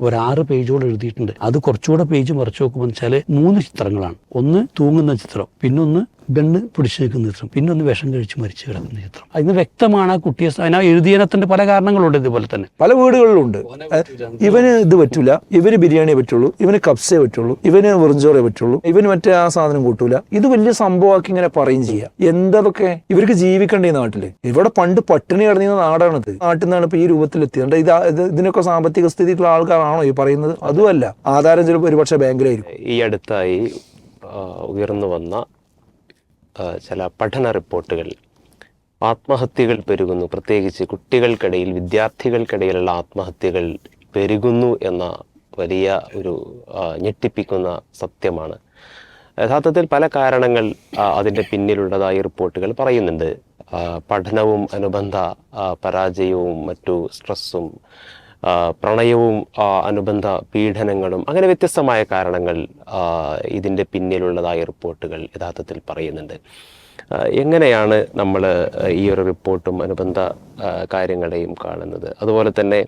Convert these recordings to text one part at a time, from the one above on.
ഒരു ആറ് പേജോളം എഴുതിയിട്ടുണ്ട്. അത് കുറച്ചുകൂടെ പേജ് മറിച്ച് നോക്കുമ്പോൾ വെച്ചാൽ മൂന്ന് ചിത്രങ്ങളാണ്. ഒന്ന് തൂങ്ങുന്ന ചിത്രം പിന്നൊന്ന് ഗണ്ണ് പിടിച്ചു നിൽക്കുന്ന ചിത്രം. പിന്നെ ഒന്ന് വിഷം കഴിച്ച് മരിച്ചു കിടക്കുന്ന ചിത്രം. അതിന് വ്യക്തമാണ് ആ കുട്ടിയെ അതിനാ എഴുതിയനത്തിന്റെ പല കാരണങ്ങളുണ്ട് ഇതുപോലെ തന്നെ. പല വീടുകളിലുണ്ട്. ഇവന് ഇത് പറ്റൂല. ഇവന് ബിരിയാണി പറ്റുള്ളൂ. ഇവന് കപ്സേ പറ്റുള്ളൂ. ഇവന് വെറുഞ്ചോറേ പറ്റുള്ളൂ. ഇവന് മറ്റേ ആ സാധനം കൂട്ടൂല. ഇത് വലിയ സംഭവമാക്കി ഇങ്ങനെ പറയും ചെയ്യാം. എന്തൊക്കെ? ഇവർക്ക് ജീവിക്കണ്ടേ നാട്ടിൽ? ഇവിടെ പണ്ട് പട്ടിണി കിടന്നിരുന്ന നാടാണിത്. നാട്ടിൽ നിന്നാണ് ഇപ്പൊ ഈ രൂപത്തിലെത്തിയത്. ഇത് ഇത് ഇതിനൊക്കെ സാമ്പത്തിക സ്ഥിതിയുള്ള ആൾക്കാരാണോ ഈ പറയുന്നത്? അതുമല്ല. ആധാരം ചിലപ്പോൾ ഒരുപക്ഷെ ബാങ്കിലായിരിക്കും. ഈ അടുത്തായി ഉയർന്നു വന്ന ചില പഠന റിപ്പോർട്ടുകൾ. ആത്മഹത്യകൾ പെരുകുന്നു. പ്രത്യേകിച്ച് കുട്ടികൾക്കിടയിൽ വിദ്യാർത്ഥികൾക്കിടയിലുള്ള ആത്മഹത്യകൾ പെരുകുന്നു എന്ന വലിയ ഒരു ഞെട്ടിപ്പിക്കുന്ന സത്യമാണ്. യഥാർത്ഥത്തിൽ പല കാരണങ്ങൾ അതിന്റെ പിന്നിലുള്ളതായി റിപ്പോർട്ടുകൾ പറയുന്നുണ്ട്. പഠനവും അനുബന്ധ പരാജയവും മറ്റു സ്ട്രെസ്സും പ്രണയവും അനുബന്ധ പീഡനങ്ങളും അങ്ങനെ വ്യത്യസ്തമായ കാരണങ്ങൾ ഇതിന്റെ പിന്നിലുള്ളതായ റിപ്പോർട്ടുകൾ യഥാർത്ഥത്തിൽ പറയുന്നുണ്ട്. എങ്ങനെയാണ് നമ്മൾ ഈ ഒരു റിപ്പോർട്ടും അനുബന്ധ കാര്യങ്ങളെയും കാണുന്നത്? അതുപോലെ തന്നെ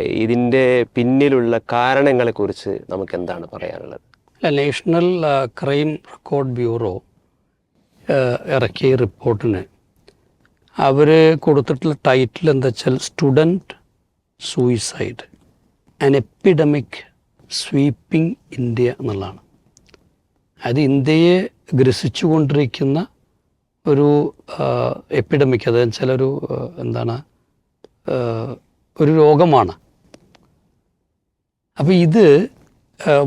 ഇതിന്റെ പിന്നിലുള്ള കാരണങ്ങളെക്കുറിച്ച് നമുക്ക് എന്താണ് പറയാനുള്ളത് നാഷണൽ ക്രൈം റെക്കോർഡ് ബ്യൂറോ ഇറക്കിയ റിപ്പോർട്ടിന് അവർ കൊടുത്തിട്ടുള്ള ടൈറ്റിൽ എന്താ വെച്ചാൽ student suicide an epidemic sweeping India എന്നുള്ളതാണ്. അത് ഇന്ത്യയെ ഗ്രസിച്ചുകൊണ്ടിരിക്കുന്ന ഒരു എപ്പിഡമിക് അത് വെച്ചാൽ ഒരു എന്താണ് ഒരു രോഗമാണ്. അപ്പോൾ ഇത്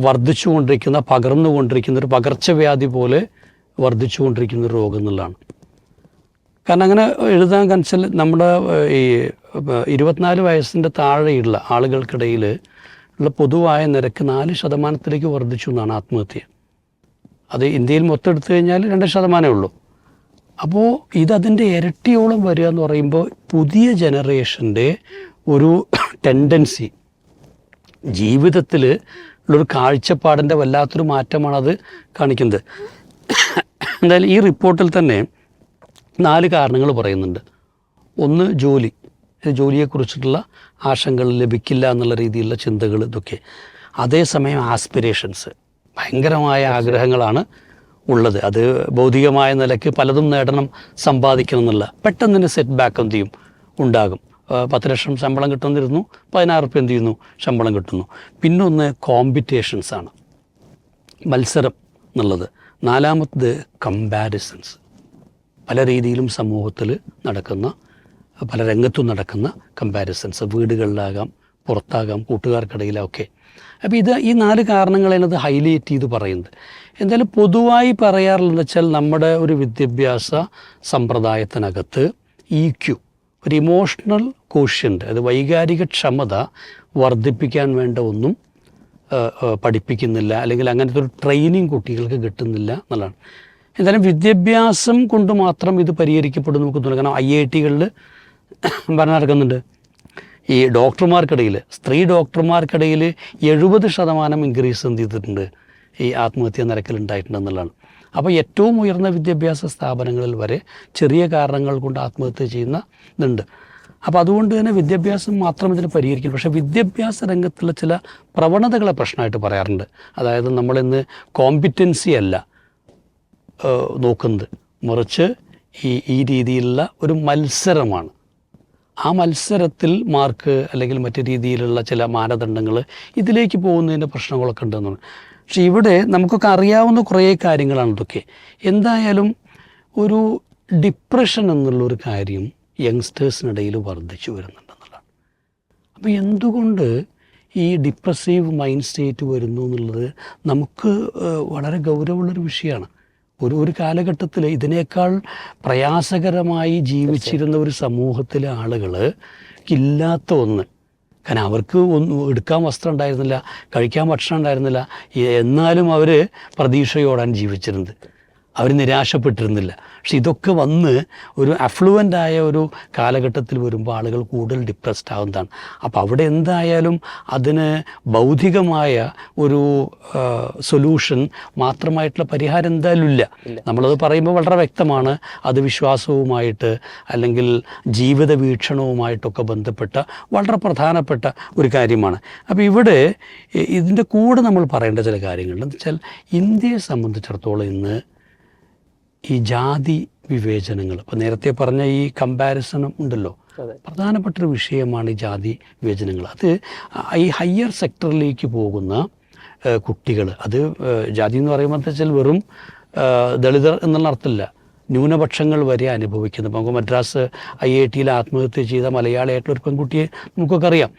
വർദ്ധിച്ചു കൊണ്ടിരിക്കുന്ന പകർന്നു പകർന്നുകൊണ്ടിരിക്കുന്ന ഒരു പകർച്ചവ്യാധി പോലെ വർദ്ധിച്ചുകൊണ്ടിരിക്കുന്ന ഒരു രോഗം എന്നുള്ളതാണ്. കാരണം അങ്ങനെ എഴുതാൻ കൺസൽ നമ്മുടെ ഈ ഇരുപത്തിനാല് വയസ്സിന്റെ താഴെയുള്ള ആളുകൾക്കിടയിൽ ഉള്ള പൊതുവായ നിരക്ക് നാല് ശതമാനത്തിലേക്ക് വർദ്ധിച്ചു എന്നാണ് ആത്മഹത്യ. അത് ഇന്ത്യയിൽ മൊത്തം എടുത്തു കഴിഞ്ഞാൽ രണ്ട് ശതമാനമേ ഉള്ളൂ. അപ്പോൾ ഇതതിന്റെ ഇരട്ടിയോളം വരിക എന്ന് പറയുമ്പോൾ പുതിയ ജനറേഷന്റെ ഒരു ടെൻഡൻസി ജീവിതത്തിൽ ഉള്ളൊരു കാഴ്ചപ്പാടിന്റെ വല്ലാത്തൊരു മാറ്റമാണ് അത് കാണിക്കുന്നത്. എന്തായാലും ഈ റിപ്പോർട്ടിൽ തന്നെ നാല് കാരണങ്ങൾ പറയുന്നുണ്ട്. ഒന്ന് ജോലി. ജോലിയെക്കുറിച്ചിട്ടുള്ള ആശങ്കകൾ ലഭിക്കില്ല എന്നുള്ള രീതിയിലുള്ള ചിന്തകൾ ഇതൊക്കെ. അതേസമയം ആസ്പിരേഷൻസ് ഭയങ്കരമായ ആഗ്രഹങ്ങളാണ് ഉള്ളത്. അത് ഭൗതികമായ നിലയ്ക്ക് പലതും നേടണം സമ്പാദിക്കണം എന്നുള്ള പെട്ടെന്ന് തന്നെ സെറ്റ് ബാക്ക് എന്ത് ചെയ്യും? ഉണ്ടാകും. പത്ത് ലക്ഷം ശമ്പളം കിട്ടുന്നിരുന്നു പതിനാറ് റുപ്യ എന്ത് ചെയ്യുന്നു? ശമ്പളം കിട്ടുന്നു. പിന്നൊന്ന് ആണ്. മത്സരം എന്നുള്ളത്. നാലാമത്തത് കമ്പാരിസൺസ് പല രീതിയിലും സമൂഹത്തിൽ നടക്കുന്ന പല രംഗത്തും നടക്കുന്ന കമ്പാരിസൺസ് വീടുകളിലാകാം പുറത്താകാം കൂട്ടുകാർക്കിടയിലൊക്കെ. അപ്പോൾ ഇത് ഈ നാല് കാരണങ്ങളാണ് അത് ഹൈലൈറ്റ് ചെയ്ത് പറയുന്നത്. എന്തായാലും പൊതുവായി പറയാറുള്ളത് വെച്ചാൽ നമ്മുടെ ഒരു വിദ്യാഭ്യാസ സമ്പ്രദായത്തിനകത്ത് ഇ ക്യു ഒരു ഇമോഷണൽ കോഷ്യന്റ് അത് വൈകാരിക ക്ഷമത വർദ്ധിപ്പിക്കാൻ വേണ്ട ഒന്നും പഠിപ്പിക്കുന്നില്ല അല്ലെങ്കിൽ അങ്ങനത്തെ ഒരു ട്രെയിനിങ് കുട്ടികൾക്ക് കിട്ടുന്നില്ല എന്നുള്ളതാണ്. എന്തായാലും വിദ്യാഭ്യാസം കൊണ്ട് മാത്രം ഇത് പരിഹരിക്കപ്പെടും നമുക്ക് തോന്നുന്നു. കാരണം ഐ ഐ ടികളിൽ ഭരണം നടക്കുന്നുണ്ട് ഈ ഡോക്ടർമാർക്കിടയിൽ സ്ത്രീ ഡോക്ടർമാർക്കിടയിൽ എഴുപത് ശതമാനം ഇൻക്രീസ് എന്ത് ചെയ്തിട്ടുണ്ട്? ഈ ആത്മഹത്യ നിരക്കിൽ ഉണ്ടായിട്ടുണ്ടെന്നുള്ളതാണ് അപ്പോൾ ഏറ്റവും ഉയർന്ന വിദ്യാഭ്യാസ സ്ഥാപനങ്ങളിൽ വരെ ചെറിയ കാരണങ്ങൾ കൊണ്ട് ആത്മഹത്യ ചെയ്യുന്ന ഇതുണ്ട്. അപ്പോൾ അതുകൊണ്ട് തന്നെ വിദ്യാഭ്യാസം മാത്രം ഇതിനെ പരിഹരിക്കും പക്ഷേ വിദ്യാഭ്യാസ രംഗത്തുള്ള ചില പ്രവണതകളെ പ്രശ്നമായിട്ട് പറയാറുണ്ട്. അതായത് നമ്മളിന്ന് കോമ്പിറ്റൻസി അല്ല നോക്കുന്നത്. മറിച്ച് ഈ ഈ രീതിയിലുള്ള ഒരു മത്സരമാണ്. ആ മത്സരത്തിൽ മാർക്ക് അല്ലെങ്കിൽ മറ്റു രീതിയിലുള്ള ചില മാനദണ്ഡങ്ങൾ ഇതിലേക്ക് പോകുന്നതിന്റെ പ്രശ്നങ്ങളൊക്കെ ഉണ്ടെന്നാണ് പക്ഷെ ഇവിടെ നമുക്കൊക്കെ അറിയാവുന്ന കുറേ കാര്യങ്ങളാണ് ഇതൊക്കെ. എന്തായാലും ഒരു ഡിപ്രഷൻ എന്നുള്ളൊരു കാര്യം യങ്സ്റ്റേഴ്സിനിടയിൽ വർദ്ധിച്ചു വരുന്നുണ്ടെന്നുള്ളതാണ്. അപ്പോൾ എന്തുകൊണ്ട് ഈ ഡിപ്രസീവ് മൈൻഡ് സ്റ്റേറ്റ് വരുന്നു എന്നുള്ളത് നമുക്ക് വളരെ ഗൗരവമുള്ളൊരു വിഷയമാണ്. ഒരു ഒരു കാലഘട്ടത്തിൽ ഇതിനേക്കാൾ പ്രയാസകരമായി ജീവിച്ചിരുന്ന ഒരു സമൂഹത്തിലെ ആളുകൾ ഇല്ലാത്ത ഒന്ന്. കാരണം അവർക്ക് ഒന്നും എടുക്കാൻ വസ്ത്രം ഉണ്ടായിരുന്നില്ല കഴിക്കാൻ ഭക്ഷണം ഉണ്ടായിരുന്നില്ല എന്നാലും അവർ പ്രതീക്ഷയോടാണ് ജീവിച്ചിരുന്നത്. അവർ നിരാശപ്പെട്ടിരുന്നില്ല. പക്ഷെ ഇതൊക്കെ വന്ന് ഒരു അഫ്ലുവന്റ് ആയ ഒരു കാലഘട്ടത്തിൽ വരുമ്പോൾ ആളുകൾ കൂടുതൽ ഡിപ്രസ്ഡ് ആവുന്നതാണ്. അപ്പോൾ അവിടെ എന്തായാലും അതിന് ഭൗതികമായ ഒരു സൊല്യൂഷൻ മാത്രമായിട്ടുള്ള പരിഹാരം എന്തായാലും ഇല്ല. നമ്മളത് പറയുമ്പോൾ വളരെ വ്യക്തമാണ്. അത് വിശ്വാസവുമായിട്ട് അല്ലെങ്കിൽ ജീവിത വീക്ഷണവുമായിട്ടൊക്കെ ബന്ധപ്പെട്ട വളരെ പ്രധാനപ്പെട്ട ഒരു കാര്യമാണ്. അപ്പോൾ ഇവിടെ ഇതിന്റെ കൂടെ നമ്മൾ പറയേണ്ട ചില കാര്യങ്ങളുണ്ട് എന്ന് വെച്ചാൽ ഇന്ത്യയെ സംബന്ധിച്ചിടത്തോളം ഇന്ന് ഈ ജാതി വിവേചനങ്ങൾ. ഇപ്പം നേരത്തെ പറഞ്ഞ ഈ കമ്പാരിസണും ഉണ്ടല്ലോ. പ്രധാനപ്പെട്ട ഒരു വിഷയമാണ് ഈ ജാതി വിവേചനങ്ങൾ. അത് ഈ ഹയർ സെക്ടറിലേക്ക് പോകുന്ന കുട്ടികൾ അത് ജാതി എന്ന് പറയുമ്പോൾ എന്താ വെച്ചാൽ വെറും ദളിതർ എന്നുള്ള അർത്ഥമില്ല. ന്യൂനപക്ഷങ്ങൾ വരെ അനുഭവിക്കുന്നു. ഇപ്പം നമുക്ക് മദ്രാസ് ഐ ഐ ടിയിൽ ആത്മഹത്യ ചെയ്ത മലയാളിയായിട്ടുള്ള ഒരു പെൺകുട്ടിയെ നമുക്കൊക്കെ അറിയാം.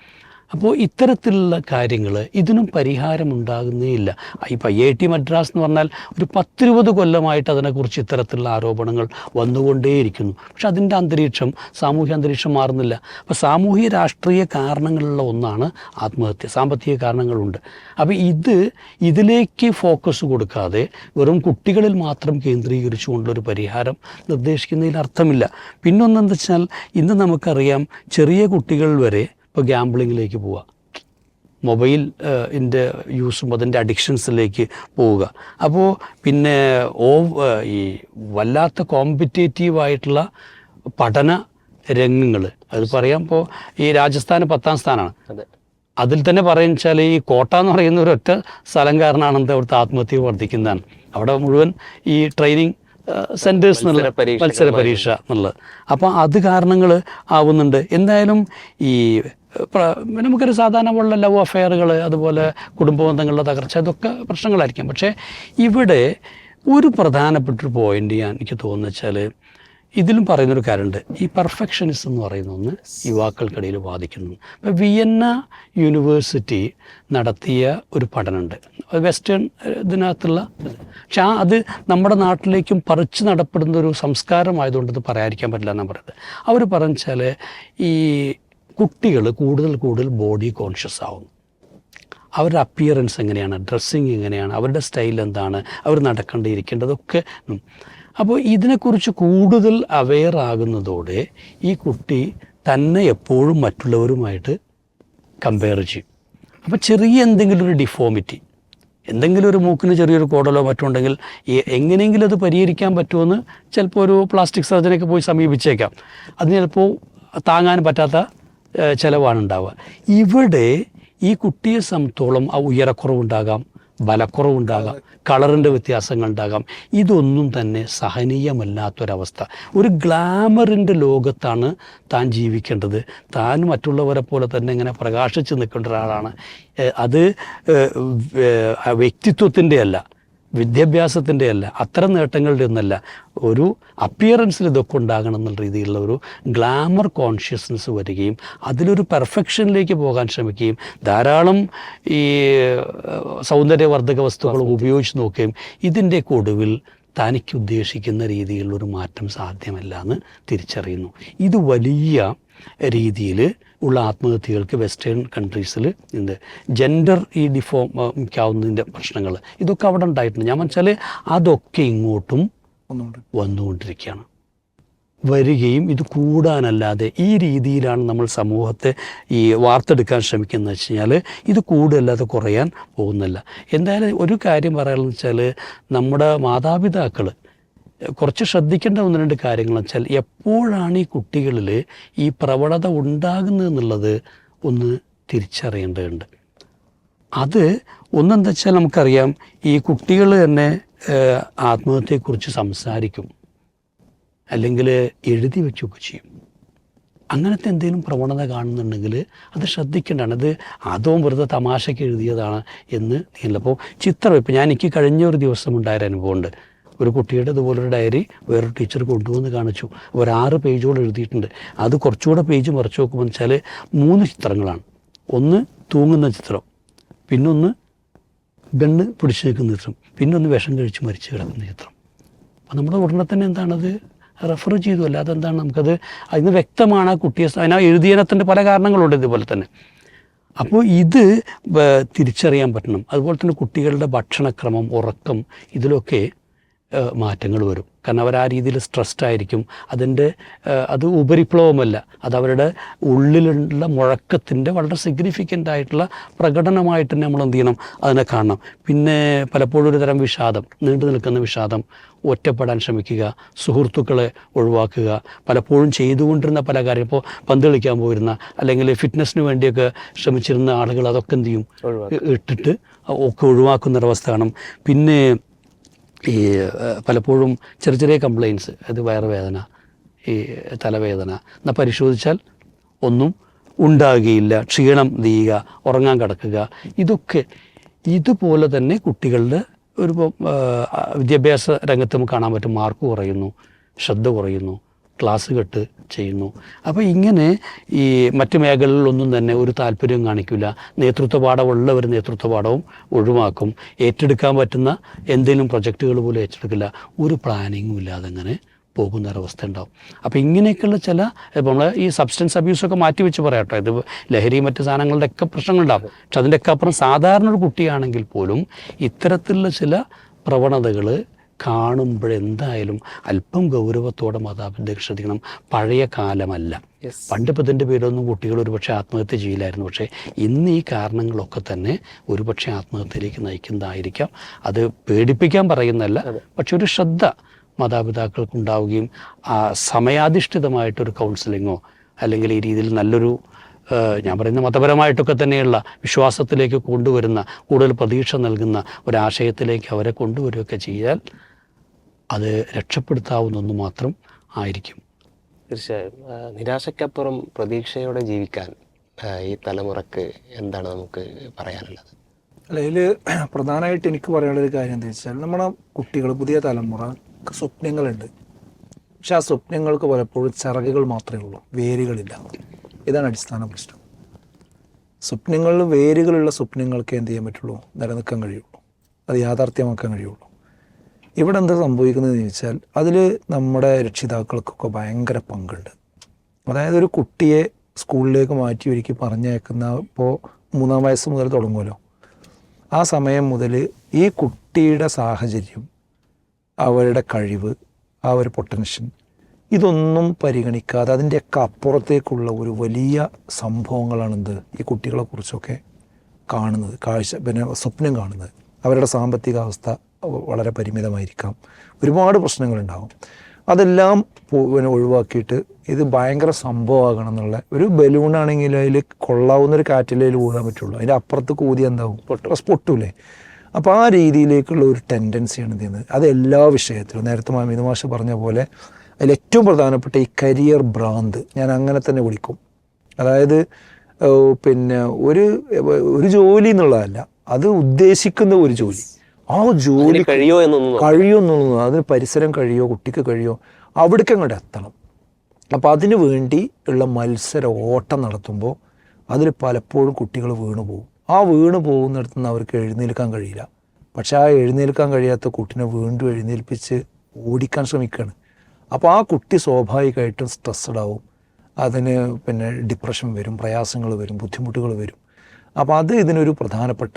അപ്പോൾ ഇത്തരത്തിലുള്ള കാര്യങ്ങൾ ഇതിനും പരിഹാരം ഉണ്ടാകുന്നേ ഇല്ല ഇപ്പോൾ ഐ ടി മദ്രാസ് എന്ന് പറഞ്ഞാൽ ഒരു പത്തിരുപത് കൊല്ലമായിട്ട് അതിനെക്കുറിച്ച് ഇത്തരത്തിലുള്ള ആരോപണങ്ങൾ വന്നുകൊണ്ടേയിരിക്കുന്നു. പക്ഷെ അതിന്റെ അന്തരീക്ഷം സാമൂഹ്യ അന്തരീക്ഷം മാറുന്നില്ല. അപ്പോൾ സാമൂഹ്യ രാഷ്ട്രീയ കാരണങ്ങളുള്ള ഒന്നാണ് ആത്മഹത്യ. സാമ്പത്തിക കാരണങ്ങളുണ്ട്. അപ്പോൾ ഇത് ഇതിലേക്ക് ഫോക്കസ് കൊടുക്കാതെ വെറും കുട്ടികളിൽ മാത്രം കേന്ദ്രീകരിച്ചു കേന്ദ്രീകരിച്ചുകൊണ്ടൊരു പരിഹാരം നിർദ്ദേശിക്കുന്നതിൽ അർത്ഥമില്ല. പിന്നൊന്നെന്താ വെച്ചാൽ ഇന്ന് നമുക്കറിയാം ചെറിയ കുട്ടികൾ വരെ ഇപ്പോൾ ഗ്യാമ്പിളിങ്ങിലേക്ക് പോവുക. മൊബൈൽ ഇന്റെ യൂസും അതിന്റെ അഡിക്ഷൻസിലേക്ക് പോവുക. അപ്പോൾ പിന്നെ ഓ ഈ വല്ലാത്ത കോമ്പറ്റേറ്റീവായിട്ടുള്ള പഠന രംഗങ്ങൾ അത് പറയാം ഇപ്പോൾ ഈ രാജസ്ഥാന് പത്താം സ്ഥാനമാണ് അതെ. അതിൽ തന്നെ പറയുന്ന വെച്ചാൽ ഈ കോട്ട എന്ന് പറയുന്ന ഒരൊറ്റ സ്ഥലം കാരണമാണ് എന്താ അവിടുത്തെ ആത്മഹത്യ വർദ്ധിക്കുന്നതാണ്. അവിടെ മുഴുവൻ ഈ ട്രെയിനിങ് സെന്റേഴ്സ് എന്നുള്ള മത്സര പരീക്ഷ എന്നുള്ളത്. അപ്പോൾ അത് കാരണങ്ങൾ ആവുന്നുണ്ട്. എന്തായാലും ഈ നമുക്കൊരു സാധാരണ പോലുള്ള ലവ് അഫെയറുകൾ അതുപോലെ കുടുംബ ബന്ധങ്ങളുടെ തകർച്ച ഇതൊക്കെ പ്രശ്നങ്ങളായിരിക്കും. പക്ഷേ ഇവിടെ ഒരു പ്രധാനപ്പെട്ട ഒരു പോയിന്റ് ഞാൻ എനിക്ക് തോന്നുന്നു വെച്ചാൽ ഇതിലും പറയുന്നൊരു കാര്യമുണ്ട്. ഈ പെർഫെക്ഷനിസം എന്ന് പറയുന്ന ഒന്ന് യുവാക്കൾക്കിടയിൽ ബാധിക്കുന്നു. ഇപ്പോൾ വിയന്ന യൂണിവേഴ്സിറ്റി നടത്തിയ ഒരു പഠനമുണ്ട്. വെസ്റ്റേൺ ഇതിനകത്തുള്ള ഇത്. പക്ഷെ ആ അത് നമ്മുടെ നാട്ടിലേക്കും പറിച്ചു നടപ്പെടുന്ന ഒരു സംസ്കാരമായതുകൊണ്ട് ഇത് പറയാതിരിക്കാൻ പറ്റില്ല എന്നാണ് പറയുന്നത്. അവർ പറഞ്ഞാൽ ഈ കുട്ടികൾ കൂടുതൽ കൂടുതൽ ബോഡി കോൺഷ്യസ് ആവുന്നു. അവരുടെ അപ്പിയറൻസ് എങ്ങനെയാണ്? ഡ്രസ്സിങ് എങ്ങനെയാണ്? അവരുടെ സ്റ്റൈൽ എന്താണ്? അവർ നടക്കേണ്ടി ഇരിക്കേണ്ടതൊക്കെ അപ്പോൾ ഇതിനെക്കുറിച്ച് കൂടുതൽ അവെയർ ആകുന്നതോടെ ഈ കുട്ടി തന്നെ എപ്പോഴും മറ്റുള്ളവരുമായിട്ട് കമ്പയർ ചെയ്യും. അപ്പോൾ ചെറിയ എന്തെങ്കിലും ഒരു ഡിഫോമിറ്റി എന്തെങ്കിലും ഒരു മൂക്കിന് ചെറിയൊരു കോടലോ മറ്റോ ഉണ്ടെങ്കിൽ എങ്ങനെയെങ്കിലും അത് പരിഹരിക്കാൻ പറ്റുമെന്ന് ചിലപ്പോൾ ഒരു പ്ലാസ്റ്റിക് സർജനൊക്കെ പോയി സമീപിച്ചേക്കാം. അതിന് ചിലപ്പോൾ താങ്ങാൻ പറ്റാത്ത ചിലവാണ് ഉണ്ടാവുക ഇവിടെ ഈ കുട്ടിയെ സംബന്ധിച്ചോളം ആ ഉയരക്കുറവുണ്ടാകാം ബലക്കുറവുണ്ടാകാം കളറിന്റെ വ്യത്യാസങ്ങൾ ഉണ്ടാകാം ഇതൊന്നും തന്നെ സഹനീയമല്ലാത്തൊരവസ്ഥ. ഒരു ഗ്ലാമറിന്റെ ലോകത്താണ് താൻ ജീവിക്കേണ്ടത്. താൻ മറ്റുള്ളവരെ പോലെ തന്നെ ഇങ്ങനെ പ്രകാശിച്ച് നിൽക്കേണ്ട ഒരാളാണ്. അത് വ്യക്തിത്വത്തിന്റെ അല്ല. വിദ്യാഭ്യാസത്തിന്റെ അല്ല അത്തരം നേട്ടങ്ങളുടെ ഒന്നല്ല ഒരു അപ്പിയറൻസിൽ ഇതൊക്കെ ഉണ്ടാകണം എന്നുള്ള രീതിയിലുള്ള ഒരു ഗ്ലാമർ കോൺഷ്യസ്നസ് വരികയും അതിലൊരു പെർഫെക്ഷനിലേക്ക് പോകാൻ ശ്രമിക്കുകയും ധാരാളം ഈ സൗന്ദര്യവർദ്ധക വസ്തുക്കൾ. ഉപയോഗിച്ച് നോക്കുകയും ഇതിന്റെയൊക്കെ ഒടുവിൽ തനിക്ക് ഉദ്ദേശിക്കുന്ന രീതിയിലുള്ളൊരു മാറ്റം സാധ്യമല്ല എന്ന് തിരിച്ചറിയുന്നു. ഇത് വലിയ രീതിയിൽ ഉള്ള ആത്മഹത്യകൾക്ക് വെസ്റ്റേൺ കൺട്രീസിൽ ഉണ്ട് ജെൻഡർ ഈ ഡിഫോമിക്കാവുന്നതിന്റെ പ്രശ്നങ്ങൾ. ഇതൊക്കെ അവിടെ ഉണ്ടായിട്ടുണ്ട്. ഞാൻ മനസ്സിൽ അതൊക്കെ ഇങ്ങോട്ടും വന്നുകൊണ്ടിരിക്കുകയാണ്. വരികയും ഇത് കൂടാനല്ലാതെ ഈ രീതിയിലാണ് നമ്മൾ സമൂഹത്തെ ഈ വാർത്തെടുക്കാൻ ശ്രമിക്കുന്നത് വെച്ച് കഴിഞ്ഞാൽ ഇത് കൂടുതലല്ലാതെ കുറയാൻ പോകുന്നില്ല. എന്തായാലും ഒരു കാര്യം പറയാമെന്ന് വെച്ചാൽ നമ്മുടെ മാതാപിതാക്കൾ കുറച്ച് ശ്രദ്ധിക്കേണ്ട ഒന്ന് രണ്ട് കാര്യങ്ങൾ വെച്ചാൽ എപ്പോഴാണ് ഈ കുട്ടികളിൽ ഈ പ്രവണത ഉണ്ടാകുന്നതെന്നുള്ളത് ഒന്ന് തിരിച്ചറിയേണ്ടതുണ്ട്. അത് ഒന്നെന്താ വെച്ചാൽ നമുക്കറിയാം ഈ കുട്ടികൾ തന്നെ ആത്മഹത്യയെക്കുറിച്ച് സംസാരിക്കും അല്ലെങ്കിൽ എഴുതി വെച്ചൊക്കെ ചെയ്യും. അങ്ങനത്തെ എന്തെങ്കിലും പ്രവണത കാണുന്നുണ്ടെങ്കിൽ അത് ശ്രദ്ധിക്കേണ്ടതാണ്. അത് അതോ വെറുതെ തമാശയ്ക്ക് എഴുതിയതാണ് എന്ന് അപ്പോൾ ചിത്രം ഇപ്പോൾ ഞാൻ എനിക്ക് കഴിഞ്ഞ ഒരു ദിവസം ഉണ്ടായൊരു അനുഭവമുണ്ട്. ഒരു കുട്ടിയുടെ ഇതുപോലൊരു ഡയറി വേറൊരു ടീച്ചർ കൊണ്ടുവന്ന് കാണിച്ചു. ഒരു ആറ് പേജോട് എഴുതിയിട്ടുണ്ട്. അത് കുറച്ചുകൂടെ പേജ് മറിച്ച് നോക്കുമ്പോൾ വെച്ചാൽ മൂന്ന് ചിത്രങ്ങളാണ്. ഒന്ന് തൂങ്ങുന്ന ചിത്രം പിന്നൊന്ന് ഗണ്ണ് പിടിച്ചു നിൽക്കുന്ന ചിത്രം പിന്നൊന്ന് വിഷം കഴിച്ച് മരിച്ചു കിടക്കുന്ന ചിത്രം. അപ്പോൾ നമ്മുടെ ഉടനെ തന്നെ എന്താണത്? റെഫർ ചെയ്തു. അല്ലാതെ എന്താണ് നമുക്കത്? അതിന് വ്യക്തമാണ് ആ കുട്ടിയെ അതിനാ എഴുതിയതിനത്തിന്റെ പല കാരണങ്ങളുണ്ട് ഇതുപോലെ തന്നെ. അപ്പോൾ ഇത് തിരിച്ചറിയാൻ പറ്റണം. അതുപോലെ തന്നെ കുട്ടികളുടെ ഭക്ഷണക്രമം ഉറക്കം ഇതിലൊക്കെ മാറ്റങ്ങൾ വരും. കാരണം അവർ ആ രീതിയിൽ സ്ട്രെസ്ഡ് ആയിരിക്കും. അതിന്റെ അത് ഉപരിപ്ലവമല്ല. അത് അവരുടെ ഉള്ളിലുള്ള മുഴക്കത്തിന്റെ വളരെ സിഗ്നിഫിക്കന്റ് ആയിട്ടുള്ള പ്രകടനമായിട്ട് തന്നെ നമ്മൾ എന്ത് ചെയ്യണം? അതിനെ കാണണം. പിന്നെ പലപ്പോഴും ഒരു തരം വിഷാദം നീണ്ടു നിൽക്കുന്ന വിഷാദം. ഒറ്റപ്പെടാൻ ശ്രമിക്കുക സുഹൃത്തുക്കളെ ഒഴിവാക്കുക. പലപ്പോഴും ചെയ്തുകൊണ്ടിരുന്ന പല കാര്യം ഇപ്പോൾ പന്ത് കളിക്കാൻ പോയിരുന്ന അല്ലെങ്കിൽ ഫിറ്റ്നസ്സിന് വേണ്ടിയൊക്കെ ശ്രമിച്ചിരുന്ന ആളുകൾ അതൊക്കെ എന്ത് ചെയ്യും? ഇട്ടിട്ട് ഒക്കെ ഒഴിവാക്കുന്ന ഒരവസ്ഥ കാണും. പിന്നെ ഈ പലപ്പോഴും ചെറിയ ചെറിയ കംപ്ലയിൻസ് അത് വയറുവേദന ഈ തലവേദന എന്നാൽ പരിശോധിച്ചാൽ ഒന്നും ഉണ്ടാകുകയില്ല ക്ഷീണം നീയുക ഉറങ്ങാൻ കിടക്കുക ഇതൊക്കെ ഇതുപോലെ തന്നെ കുട്ടികളുടെ ഒരു വിദ്യാഭ്യാസ രംഗത്ത് നമുക്ക് കാണാൻ പറ്റും. മാർക്ക് കുറയുന്നു ശ്രദ്ധ കുറയുന്നു. ക്ലാസ് കെട്ട് ചെയ്യുന്നു. അപ്പോൾ ഇങ്ങനെ ഈ മറ്റു മേഖലകളിലൊന്നും തന്നെ ഒരു താല്പര്യം കാണിക്കില്ല നേതൃത്വ പാഠമുള്ള ഒരു നേതൃത്വ പാഠവും ഒഴിവാക്കും. ഏറ്റെടുക്കാൻ പറ്റുന്ന എന്തെങ്കിലും പ്രൊജക്റ്റുകൾ പോലും ഏറ്റെടുക്കില്ല. ഒരു പ്ലാനിങ്ങും ഇല്ലാതെ അങ്ങനെ പോകുന്ന ഒരവസ്ഥ ഉണ്ടാവും. അപ്പോൾ ഇങ്ങനെയൊക്കെയുള്ള ചില ഇപ്പോൾ നമ്മൾ ഈ സബ്സ്റ്റൻസ് അബ്യൂസൊക്കെ മാറ്റി വെച്ച് പറയാട്ടോ ഇത് ലഹരി മറ്റ് സാധനങ്ങളുടെ ഒക്കെ പ്രശ്നങ്ങളുണ്ടാവും പക്ഷെ അതിന്റെയൊക്കെ അപ്പുറം സാധാരണ ഒരു കുട്ടിയാണെങ്കിൽ പോലും ഇത്തരത്തിലുള്ള ചില പ്രവണതകൾ കാണുമ്പോഴെന്തായാലും അല്പം ഗൗരവത്തോടെ മാതാപിതാക്കൾ ശ്രദ്ധിക്കണം പഴയ കാലമല്ല. പണ്ട് ഇതിന്റെ പേരൊന്നും കുട്ടികൾ ഒരുപക്ഷെ ആത്മഹത്യ ചെയ്യില്ലായിരുന്നു. പക്ഷേ ഇന്ന് ഈ കാരണങ്ങളൊക്കെ തന്നെ ഒരുപക്ഷെ ആത്മഹത്യയിലേക്ക് നയിക്കുന്നതായിരിക്കാം. അത് പേടിപ്പിക്കാൻ പറയുന്നതല്ല പക്ഷെ ഒരു ശ്രദ്ധ മാതാപിതാക്കൾക്ക് ഉണ്ടാവുകയും ആ സമയാധിഷ്ഠിതമായിട്ടൊരു കൗൺസിലിങ്ങോ അല്ലെങ്കിൽ ഈ രീതിയിൽ നല്ലൊരു ഞാൻ പറയുന്ന മതപരമായിട്ടൊക്കെ തന്നെയുള്ള വിശ്വാസത്തിലേക്ക് കൊണ്ടുവരുന്ന കൂടുതൽ പ്രതീക്ഷ നൽകുന്ന ഒരാശയത്തിലേക്ക് അവരെ കൊണ്ടുവരികയൊക്കെ ചെയ്താൽ അത് രക്ഷപ്പെടുത്താവുന്ന ഒന്ന് മാത്രം ആയിരിക്കും. തീർച്ചയായും. നിരാശയ്ക്കപ്പുറം പ്രതീക്ഷയോടെ ജീവിക്കാൻ ഈ തലമുറയ്ക്ക് എന്താണ് നമുക്ക് പറയാനുള്ളത്? അല്ല ഇതിൽ പ്രധാനമായിട്ട് എനിക്ക് പറയാനുള്ളൊരു കാര്യം എന്താ വെച്ചാൽ നമ്മുടെ കുട്ടികൾ പുതിയ തലമുറ സ്വപ്നങ്ങളുണ്ട്. പക്ഷെ ആ സ്വപ്നങ്ങൾക്ക് പലപ്പോഴും ചിറകുകൾ മാത്രമേ ഉള്ളൂ വേരുകളില്ല. ഇതാണ് അടിസ്ഥാന പ്രശ്നം. സ്വപ്നങ്ങളിൽ വേരുകളുള്ള സ്വപ്നങ്ങൾക്ക് എന്ത് ചെയ്യാൻ പറ്റുള്ളൂ? നിലനിൽക്കാൻ കഴിയുള്ളൂ. അത് യാഥാർത്ഥ്യമാക്കാൻ കഴിയുള്ളൂ. ഇവിടെ എന്താ സംഭവിക്കുന്നതെന്ന് ചോദിച്ചാൽ അതിൽ നമ്മുടെ രക്ഷിതാക്കൾക്കൊക്കെ ഭയങ്കര പങ്കുണ്ട്. അതായത് ഒരു കുട്ടിയെ സ്കൂളിലേക്ക് മാറ്റി ഒരുക്കി പറഞ്ഞയക്കുന്ന ഇപ്പോൾ മൂന്നാം വയസ്സ് മുതൽ തുടങ്ങുമല്ലോ. ആ സമയം മുതൽ ഈ കുട്ടിയുടെ സാഹചര്യം അവരുടെ കഴിവ് ആ ഒരു പൊട്ടൻഷ്യൽ ഇതൊന്നും പരിഗണിക്കാതെ അതിന്റെയൊക്കെ അപ്പുറത്തേക്കുള്ള ഒരു വലിയ സംഭവങ്ങളാണ് ഈ ഈ കുട്ടികളെക്കുറിച്ചൊക്കെ കാണുന്നത് കാഴ്ച പിന്നെ സ്വപ്നം കാണുന്നത്. അവരുടെ സാമ്പത്തിക അവസ്ഥ വളരെ പരിമിതമായിരിക്കാം. ഒരുപാട് പ്രശ്നങ്ങളുണ്ടാകും അതെല്ലാം പിന്നെ ഒഴിവാക്കിയിട്ട് ഇത് ഭയങ്കര സംഭവമാകണം എന്നുള്ള ഒരു ബലൂണാണെങ്കിൽ അതിൽ കൊള്ളാവുന്ന ഒരു കാറ്റിലേ ഊതാൻ പറ്റുള്ളൂ. അതിന്റെ അപ്പുറത്ത് കൂതി എന്താവും? പൊട്ടൂലേ? അപ്പോൾ ആ രീതിയിലേക്കുള്ള ഒരു ടെൻഡൻസിയാണ് ഇത് അത് എല്ലാ വിഷയത്തിലും നേരത്തെ മാമിത് പറഞ്ഞ പോലെ അതിൽ ഏറ്റവും പ്രധാനപ്പെട്ട ഈ കരിയർ ഭ്രാന്ത് ഞാൻ അങ്ങനെ തന്നെ വിളിക്കും. അതായത് പിന്നെ ഒരു ഒരു ജോലി എന്നുള്ളതല്ല അത് ഉദ്ദേശിക്കുന്ന ഒരു ജോലി. ആ ജോലി കഴിയോ എന്നൊന്നും കഴിയോ എന്നുള്ളത് അതിന് പരിസരം കഴിയോ കുട്ടിക്ക് കഴിയോ അവിടേക്ക് അങ്ങോട്ട് എത്തണം. അപ്പോൾ അതിന് വേണ്ടി ഉള്ള മത്സര ഓട്ടം നടത്തുമ്പോൾ അതിൽ പലപ്പോഴും കുട്ടികൾ വീണു പോകും. ആ വീണു പോകുന്നിടത്ത് നിന്ന് അവർക്ക് എഴുന്നേൽക്കാൻ കഴിയില്ല. പക്ഷേ ആ എഴുന്നേൽക്കാൻ കഴിയാത്ത കുട്ടിനെ വീണ്ടും എഴുന്നേൽപ്പിച്ച് ഓടിക്കാൻ ശ്രമിക്കുകയാണ്. അപ്പോൾ ആ കുട്ടി സ്വാഭാവികമായിട്ടും സ്ട്രെസ്ഡ് ആവും അതിന് പിന്നെ ഡിപ്രഷൻ വരും പ്രയാസങ്ങൾ വരും ബുദ്ധിമുട്ടുകൾ വരും. അപ്പോൾ അത് ഇതിനൊരു പ്രധാനപ്പെട്ട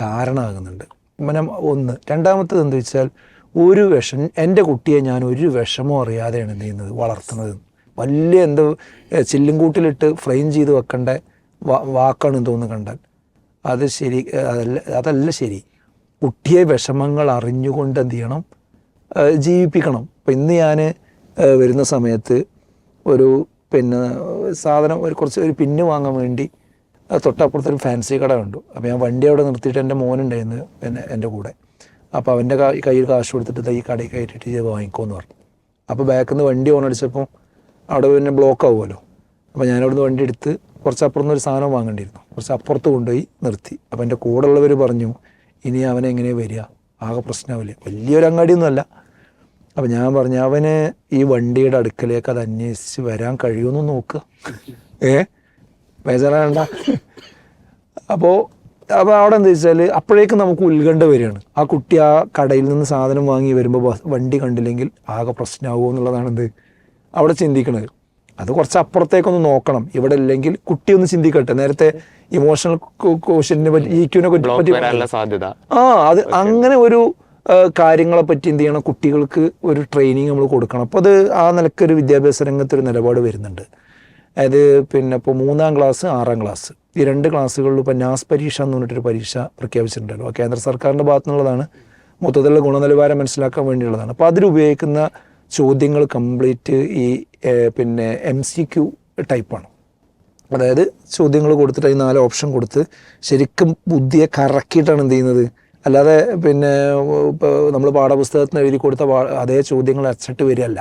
കാരണമാകുന്നുണ്ട്. പിന്നെ ഒന്ന്. രണ്ടാമത്തത് എന്താ വെച്ചാൽ ഒരു വിഷം എന്റെ കുട്ടിയെ ഞാൻ ഒരു വിഷമോ അറിയാതെയാണ് എന്ത് ചെയ്യുന്നത്? വളർത്തുന്നത്. വലിയ എന്തോ ചില്ലും ചില്ലുംകൂട്ടിലിട്ട് ഫ്രെയിം ചെയ്ത് വെക്കേണ്ട വാക്കാണ് തോന്നുന്നു കണ്ടാൽ. അത് ശരി അതല്ല അതല്ല ശരി. കുട്ടിയെ വിഷമങ്ങൾ അറിഞ്ഞുകൊണ്ട് എന്ത് ചെയ്യണം? ജീവിപ്പിക്കണം. ഇപ്പം ഇന്ന് ഞാൻ വരുന്ന സമയത്ത് ഒരു പിന്നെ സാധനം ഒരു കുറച്ച് ഒരു പിന്ന് വാങ്ങാൻ വേണ്ടി തൊട്ടപ്പുറത്തൊരു ഫാൻസി കട കണ്ടു. അപ്പോൾ ഞാൻ വണ്ടി അവിടെ നിർത്തിയിട്ട് എന്റെ മോനുണ്ടായിരുന്നു പിന്നെ എന്റെ കൂടെ. അപ്പോൾ അവന്റെ കയ്യിൽ കാശ് കൊടുത്തിട്ട് ഈ കടയിൽ കയറ്റിട്ട് ഇത് വാങ്ങിക്കോന്ന് പറഞ്ഞു. അപ്പോൾ ബാക്കിൽ നിന്ന് വണ്ടി ഓൺ അടിച്ചപ്പോൾ അവിടെ പിന്നെ ബ്ലോക്ക് ആവുമല്ലോ. അപ്പോൾ ഞാൻ അവിടുന്ന് വണ്ടി എടുത്ത് കുറച്ച് അപ്പുറത്ത് ഒരു സാധനം വാങ്ങേണ്ടിയിരുന്നു. കുറച്ച് അപ്പുറത്ത് കൊണ്ടുപോയി നിർത്തി. അപ്പോൾ എന്റെ കൂടെ ഉള്ളവർ പറഞ്ഞു ഇനി അവനെ എങ്ങനെ വരിക? ആകെ പ്രശ്നമാവില്ല വലിയൊരു അങ്ങാടിയൊന്നുമല്ല. അപ്പം ഞാൻ പറഞ്ഞു അവന് ഈ വണ്ടിയുടെ അടുക്കലേക്ക് അത് അന്വേഷിച്ച് വരാൻ കഴിയുമെന്ന് നോക്കുക ഏ? ബേജാറാണ്ട അപ്പോൾ അപ്പോൾ അവിടെ എന്താ വെച്ചാൽ അപ്പോഴേക്കും നമുക്ക് ഉത്കണ്ഠ വരികയാണ്. ആ കുട്ടി ആ കടയിൽ നിന്ന് സാധനം വാങ്ങി വരുമ്പോൾ വണ്ടി കണ്ടില്ലെങ്കിൽ ആകെ പ്രശ്നമാകുമോ എന്നുള്ളതാണ് എന്ത്? അവിടെ ചിന്തിക്കുന്നത് അത് കുറച്ച് അപ്പുറത്തേക്കൊന്ന് നോക്കണം. ഇവിടെ ഇല്ലെങ്കിൽ കുട്ടി ഒന്ന് ചിന്തിക്കട്ടെ. നേരത്തെ ഇമോഷണൽ കോഷ്യനെ പറ്റി ഈ ക്യൂനെ ബ്ലോക്ക് പറ്റി ആ അത് അങ്ങനെ ഒരു കാര്യങ്ങളെ പറ്റി എന്ത് ചെയ്യണം? കുട്ടികൾക്ക് ഒരു ട്രെയിനിങ് നമ്മൾ കൊടുക്കണം. അപ്പോൾ അത് ആ നിലക്കൊരു വിദ്യാഭ്യാസ രംഗത്തൊരു നിലപാട് വരുന്നുണ്ട്. അതായത് പിന്നെ ഇപ്പോൾ മൂന്നാം ക്ലാസ് ആറാം ക്ലാസ് ഈ രണ്ട് ക്ലാസ്സുകളിൽ ഇപ്പോൾ നാസ് പരീക്ഷ എന്ന് പറഞ്ഞിട്ടൊരു പരീക്ഷ പ്രഖ്യാപിച്ചിട്ടുണ്ടല്ലോ. കേന്ദ്ര സർക്കാരിന്റെ ഭാഗത്തു നിന്നുള്ളതാണ് മൊത്തത്തിലുള്ള ഗുണനിലവാരം മനസ്സിലാക്കാൻ വേണ്ടിയുള്ളതാണ്. അപ്പോൾ അതിലുപയോഗിക്കുന്ന ചോദ്യങ്ങൾ കംപ്ലീറ്റ് ഈ പിന്നെ എം സി ക്യു ടൈപ്പാണ് അതായത് ചോദ്യങ്ങൾ കൊടുത്തിട്ട് അതിന് നാല് ഓപ്ഷൻ കൊടുത്ത് ശരിക്കും ബുദ്ധിയെ കറക്കിയിട്ടാണ് എന്ത് ചെയ്യുന്നത്? അല്ലാതെ പിന്നെ ഇപ്പോൾ നമ്മൾ പാഠപുസ്തകത്തിന് എഴുതി കൊടുത്ത അതേ ചോദ്യങ്ങൾ അച്ചട്ട് വരികയല്ല.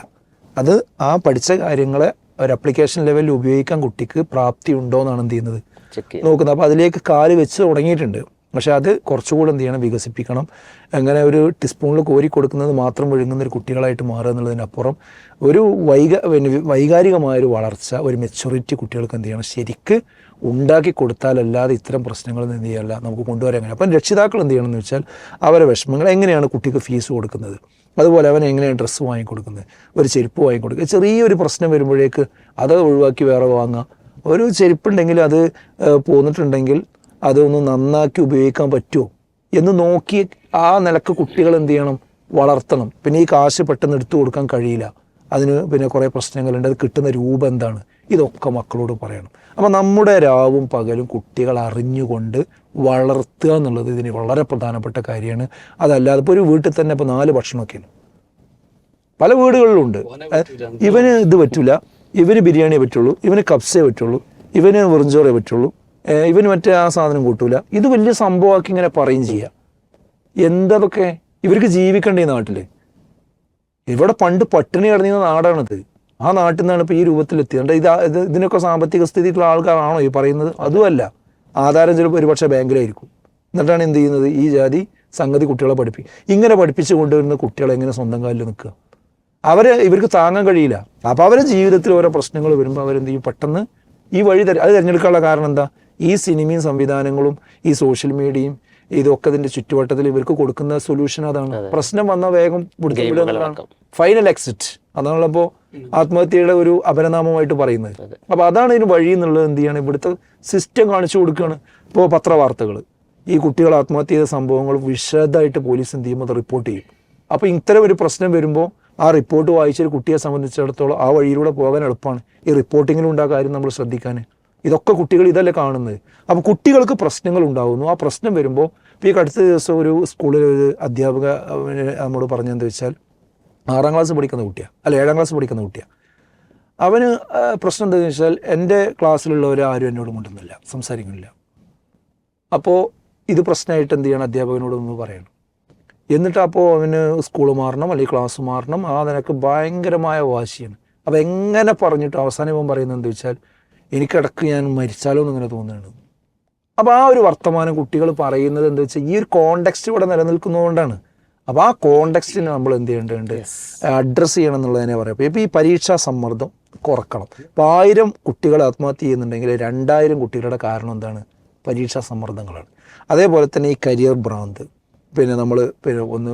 അത് ആ പഠിച്ച കാര്യങ്ങളെ ഒരു അപ്ലിക്കേഷൻ ലെവലിൽ ഉപയോഗിക്കാൻ കുട്ടിക്ക് പ്രാപ്തി ഉണ്ടോ എന്നാണ് എന്ത് ചെയ്യുന്നത്? നോക്കുന്നത്. അപ്പോൾ അതിലേക്ക് കാൽ വെച്ച് തുടങ്ങിയിട്ടുണ്ട്. പക്ഷെ അത് കുറച്ചുകൂടെ എന്ത് ചെയ്യണം? വികസിപ്പിക്കണം. അങ്ങനെ ഒരു ടിസ്പൂണിൽ കോരി കൊടുക്കുന്നത് മാത്രം ഒഴുങ്ങുന്ന ഒരു കുട്ടികളായിട്ട് മാറുക എന്നുള്ളതിനപ്പുറം ഒരു വൈക വൈകാരികമായൊരു വൈകാരികമായ ഒരു വളർച്ച ഒരു മെച്യൂരിറ്റി കുട്ടികൾക്ക് എന്ത് ചെയ്യണം? ശരിക്ക് ഉണ്ടാക്കി കൊടുത്താലല്ലാതെ ഇത്തരം പ്രശ്നങ്ങൾ എന്ത് ചെയ്യല്ല നമുക്ക് കൊണ്ടുവരാൻ കഴിയും അപ്പം രക്ഷിതാക്കൾ എന്ത് ചെയ്യണമെന്ന് വെച്ചാൽ അവരെ വിഷമങ്ങൾ എങ്ങനെയാണ് കുട്ടിക്ക് ഫീസ് കൊടുക്കുന്നത്? അതുപോലെ അവൻ എങ്ങനെയാണ് ഡ്രസ്സ് വാങ്ങിക്കൊടുക്കുന്നത്? ഒരു ചെരുപ്പ് വാങ്ങിക്കൊടുക്കുക. ചെറിയൊരു പ്രശ്നം വരുമ്പോഴേക്ക് അത് ഒഴിവാക്കി വേറെ വാങ്ങുക. ഒരു ചെരുപ്പുണ്ടെങ്കിൽ അത് പോന്നിട്ടുണ്ടെങ്കിൽ അതൊന്ന് നന്നാക്കി ഉപയോഗിക്കാൻ പറ്റുമോ? എന്ന് നോക്കി ആ നിലയ്ക്ക് കുട്ടികൾ എന്ത് ചെയ്യണം? വളർത്തണം. പിന്നെ ഈ കാശ് പെട്ടെന്ന് എടുത്തു കൊടുക്കാൻ കഴിയില്ല. അതിന് പിന്നെ കുറേ പ്രശ്നങ്ങളുണ്ട്. അത് കിട്ടുന്ന രൂപം എന്താണ്? ഇതൊക്കെ മക്കളോട് പറയണം. അപ്പോൾ നമ്മുടെ രാവും പകലും കുട്ടികൾ അറിഞ്ഞുകൊണ്ട് വളർത്തുക എന്നുള്ളത് ഇതിന് വളരെ പ്രധാനപ്പെട്ട കാര്യമാണ്. അതല്ലാതെ ഇപ്പോൾ ഒരു വീട്ടിൽ തന്നെ ഇപ്പോൾ നാല് ഭക്ഷണമൊക്കെ പല വീടുകളിലുണ്ട് ഇവന് ഇത് പറ്റില്ല ഇവന് ബിരിയാണിയെ പറ്റുള്ളൂ. ഇവന് കബ്സേ പറ്റുള്ളൂ. ഇവന് വെറുഞ്ചോറേ പറ്റുള്ളൂ. ഇവന് മറ്റേ ആ സാധനം കൂട്ടൂല. ഇത് വലിയ സംഭവമാക്കി ഇങ്ങനെ പറയും ചെയ്യുക എന്തതൊക്കെ ഇവർക്ക് ജീവിക്കണ്ടേ ഈ നാട്ടിൽ ഇവിടെ പണ്ട് പട്ടിണി കിടന്നിരുന്ന നാടാണിത്. ആ നാട്ടിൽ നിന്നാണ് ഇപ്പോൾ ഈ രൂപത്തിലെത്തിയത്. ഇത് ഇത് ഇതിനൊക്കെ സാമ്പത്തിക സ്ഥിതിയിട്ടുള്ള ആൾക്കാരാണോ ഈ പറയുന്നത്? അതുമല്ല. ആധാരം ചിലപ്പോൾ ഒരുപക്ഷെ ബാങ്കിലായിരിക്കും. എന്നിട്ടാണ് എന്ത് ചെയ്യുന്നത്? ഈ ജാതി സംഗതി കുട്ടികളെ പഠിപ്പിക്കും ഇങ്ങനെ പഠിപ്പിച്ചു കൊണ്ടുവരുന്ന കുട്ടികളെ എങ്ങനെ സ്വന്തം കാലിൽ നിൽക്കുക? അവരെ ഇവർക്ക് താങ്ങാൻ കഴിയില്ല. അപ്പോൾ അവരെ ജീവിതത്തിൽ ഓരോ പ്രശ്നങ്ങൾ വരുമ്പോൾ അവരെന്ത് ചെയ്യും? പെട്ടെന്ന് ഈ വഴി അത് തിരഞ്ഞെടുക്കാനുള്ള കാരണം എന്താ? ഈ സിനിമയും സംവിധാനങ്ങളും ഈ സോഷ്യൽ മീഡിയയും ഇതൊക്കെ ഇതിന്റെ ചുറ്റുവട്ടത്തിൽ ഇവർക്ക് കൊടുക്കുന്ന സൊല്യൂഷൻ അതാണ്. പ്രശ്നം വന്ന വേഗം ഫൈനൽ എക്സിറ്റ് അതാണല്ലോ ആത്മഹത്യയുടെ ഒരു അപരനാമമായിട്ട് പറയുന്നത്. അപ്പൊ അതാണ് ഇതിന് വഴി എന്നുള്ളത് എന്ത് ചെയ്യാണ്? ഇവിടുത്തെ സിസ്റ്റം കാണിച്ചു കൊടുക്കുകയാണ്. ഇപ്പോൾ പത്രവാർത്തകൾ ഈ കുട്ടികൾ ആത്മഹത്യ ചെയ്ത സംഭവങ്ങൾ വിശദമായിട്ട് പോലീസ് എന്ത് ചെയ്യുമ്പോൾ അത് റിപ്പോർട്ട് ചെയ്യും. അപ്പോൾ ഇത്തരം ഒരു പ്രശ്നം വരുമ്പോൾ ആ റിപ്പോർട്ട് വായിച്ചൊരു കുട്ടിയെ സംബന്ധിച്ചിടത്തോളം ആ വഴിയിലൂടെ പോകാൻ എളുപ്പമാണ്. ഈ റിപ്പോർട്ടിങ്ങിലും കാര്യം നമ്മൾ ശ്രദ്ധിക്കാൻ. ഇതൊക്കെ കുട്ടികൾ ഇതല്ലേ കാണുന്നത്. അപ്പോൾ കുട്ടികൾക്ക് പ്രശ്നങ്ങൾ ഉണ്ടാകുന്നു ആ പ്രശ്നം വരുമ്പോൾ ഇപ്പോൾ ഈ അടുത്ത ദിവസം ഒരു സ്കൂളിൽ ഒരു അധ്യാപക നമ്മോട് പറഞ്ഞതെന്ന് വെച്ചാൽ ആറാം ക്ലാസ് പഠിക്കുന്ന കുട്ടിയാണ് അല്ല ഏഴാം ക്ലാസ് പഠിക്കുന്ന കുട്ടിയാണ് അവന് പ്രശ്നം എന്താണെന്ന് വെച്ചാൽ എന്റെ ക്ലാസ്സിലുള്ളവർ ആരും എന്നോട് മുണ്ടുന്നില്ല. സംസാരിക്കുന്നില്ല. അപ്പോൾ ഇത് പ്രശ്നമായിട്ട് എന്ത് ചെയ്യണം? അധ്യാപകനോട് ഒന്ന് പറയണം. എന്നിട്ട് അപ്പോൾ അവന് സ്കൂൾ മാറണം അല്ലെങ്കിൽ ക്ലാസ് മാറണം. ആ നിനക്ക് ഭയങ്കരമായ വാശിയാണ്. അപ്പോൾ എങ്ങനെ പറഞ്ഞിട്ട് അവസാനം പറയുന്നത് എന്താ വെച്ചാൽ എനിക്കിടക്ക് ഞാൻ മരിച്ചാലോ എന്നിങ്ങനെ തോന്നുന്നുണ്ട്. അപ്പോൾ ആ ഒരു വർത്തമാനം കുട്ടികൾ പറയുന്നത് എന്താ വെച്ചാൽ ഈ ഒരു കോണ്ടെക്സ്റ്റ് ഇവിടെ നിലനിൽക്കുന്നതുകൊണ്ടാണ്. അപ്പോൾ ആ കോണ്ടെക്സ്റ്റിന് നമ്മൾ എന്ത് ചെയ്യേണ്ടതുണ്ട്? അഡ്രസ്സ് ചെയ്യണം എന്നുള്ളതിനെ പറയാം. അപ്പോൾ ഇപ്പോൾ ഈ പരീക്ഷാ സമ്മർദ്ദം കുറക്കണം. അപ്പോൾ ആയിരം കുട്ടികൾ ആത്മഹത്യ ചെയ്യുന്നുണ്ടെങ്കിൽ രണ്ടായിരം കുട്ടികളുടെ കാരണം എന്താണ്? പരീക്ഷാ സമ്മർദ്ദങ്ങളാണ്. അതേപോലെ തന്നെ ഈ കരിയർ ഭ്രാന്ത്. പിന്നെ നമ്മൾ പിന്നെ ഒന്ന്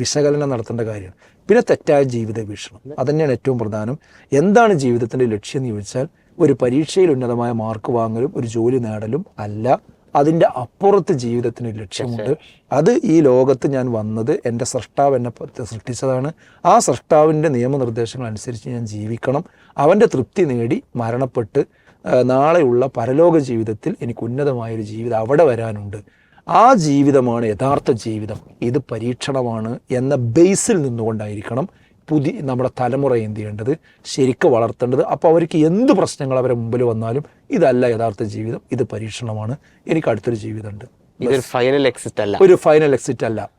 വിശകലനം നടത്തേണ്ട കാര്യമാണ് പിന്നെ തെറ്റായ ജീവിത വീക്ഷണം. അതുതന്നെയാണ് ഏറ്റവും പ്രധാനം. എന്താണ് ജീവിതത്തിന്റെ ലക്ഷ്യം എന്ന് ചോദിച്ചാൽ ഒരു പരീക്ഷയിൽ ഉന്നതമായ മാർക്ക് വാങ്ങലും ഒരു ജോലി നേടലും അല്ല. അതിന്റെ അപ്പുറത്ത് ജീവിതത്തിന് ഒരു ലക്ഷ്യമുണ്ട് അത് ഈ ലോകത്ത് ഞാൻ വന്നത് എന്റെ സൃഷ്ടാവ് എന്നെ സൃഷ്ടിച്ചതാണ്. ആ സൃഷ്ടാവിന്റെ നിയമനിർദ്ദേശങ്ങൾ അനുസരിച്ച് ഞാൻ ജീവിക്കണം. അവന്റെ തൃപ്തി നേടി മരണപ്പെട്ട് നാളെയുള്ള പരലോക ജീവിതത്തിൽ എനിക്ക് ഉന്നതമായൊരു ജീവിതം അവിടെ വരാനുണ്ട്. ആ ജീവിതമാണ് യഥാർത്ഥ ജീവിതം. ഇത് പരീക്ഷണമാണ് എന്ന ബേസിൽ നിന്നുകൊണ്ടായിരിക്കണം പുതിയ നമ്മുടെ തലമുറ എന്ത് ചെയ്യേണ്ടത്? ശരിക്കും വളർത്തേണ്ടത്. അപ്പോൾ അവർക്ക് എന്ത് പ്രശ്നങ്ങൾ അവരെ മുമ്പിൽ വന്നാലും ഇതല്ല യഥാർത്ഥ ജീവിതം. ഇത് പരീക്ഷണമാണ്. എനിക്ക് അടുത്തൊരു ജീവിതമുണ്ട്. ഇതൊരു ഫൈനൽ എക്സിറ്റ് അല്ല. ഒരു ഫൈനൽ എക്സിറ്റ് അല്ല.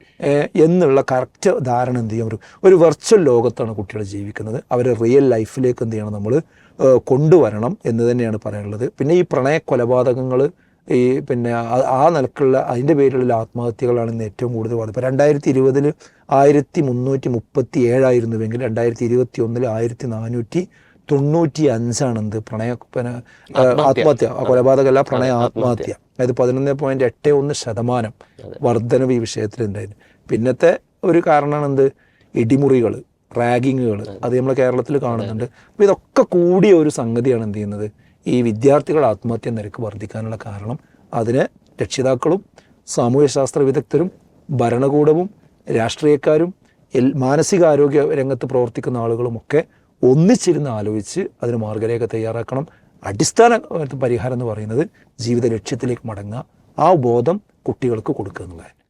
എന്നുള്ള കറക്റ്റ് ധാരണ എന്ത് ചെയ്യും? ഒരു ഒരു വെർച്വൽ ലോകത്താണ് കുട്ടികൾ ജീവിക്കുന്നത്. അവരെ റിയൽ ലൈഫിലേക്ക് എന്ത് ചെയ്യണം നമ്മൾ കൊണ്ടുവരണം എന്ന് തന്നെയാണ് പറയാനുള്ളത്. പിന്നെ ഈ പ്രണയ കൊലപാതകങ്ങൾ ഈ പിന്നെ ആ- നിലക്കുള്ള അതിന്റെ പേരിലുള്ള ആത്മഹത്യകളാണ് ഇന്ന് ഏറ്റവും കൂടുതൽ വന്നത്. ഇപ്പോൾ രണ്ടായിരത്തി ഇരുപതിൽ ആയിരത്തി മുന്നൂറ്റി മുപ്പത്തി ഏഴായിരുന്നുവെങ്കിൽ രണ്ടായിരത്തി ഇരുപത്തി ഒന്നിൽ ആയിരത്തി നാനൂറ്റി തൊണ്ണൂറ്റി അഞ്ചാണ് എന്ത് പ്രണയ പിന്നെ ആത്മഹത്യ. കൊലപാതകമല്ല പ്രണയ ആത്മഹത്യ. അതായത് പതിനൊന്ന് പോയിന്റ് എട്ട് ഒന്ന് ശതമാനം വർധനവ് ഈ വിഷയത്തിൽ ഉണ്ടായിരുന്നു. പിന്നത്തെ ഒരു കാരണമാണ് എന്ത്? ഇടിമുറികൾ റാഗിങ്ങുകൾ അത്. നമ്മൾ കേരളത്തിൽ കാണുന്നുണ്ട്. അപ്പോൾ ഇതൊക്കെ കൂടിയ ഒരു സംഗതിയാണ് എന്ത് ചെയ്യുന്നത്? ഈ വിദ്യാർത്ഥികളുടെ ആത്മഹത്യ നിരക്ക് വർദ്ധിക്കാനുള്ള കാരണം അതിന് രക്ഷിതാക്കളും സാമൂഹ്യശാസ്ത്ര വിദഗ്ധരും ഭരണകൂടവും രാഷ്ട്രീയക്കാരും എൽ മാനസികാരോഗ്യ രംഗത്ത് പ്രവർത്തിക്കുന്ന ആളുകളുമൊക്കെ ഒന്നിച്ചിരുന്ന് ആലോചിച്ച് അതിന് മാർഗരേഖ തയ്യാറാക്കണം. അടിസ്ഥാന പരിഹാരം എന്ന് പറയുന്നത് ജീവിത ലക്ഷ്യത്തിലേക്ക് മടങ്ങുക. ആ ബോധം കുട്ടികൾക്ക് കൊടുക്കുക എന്നുള്ളത്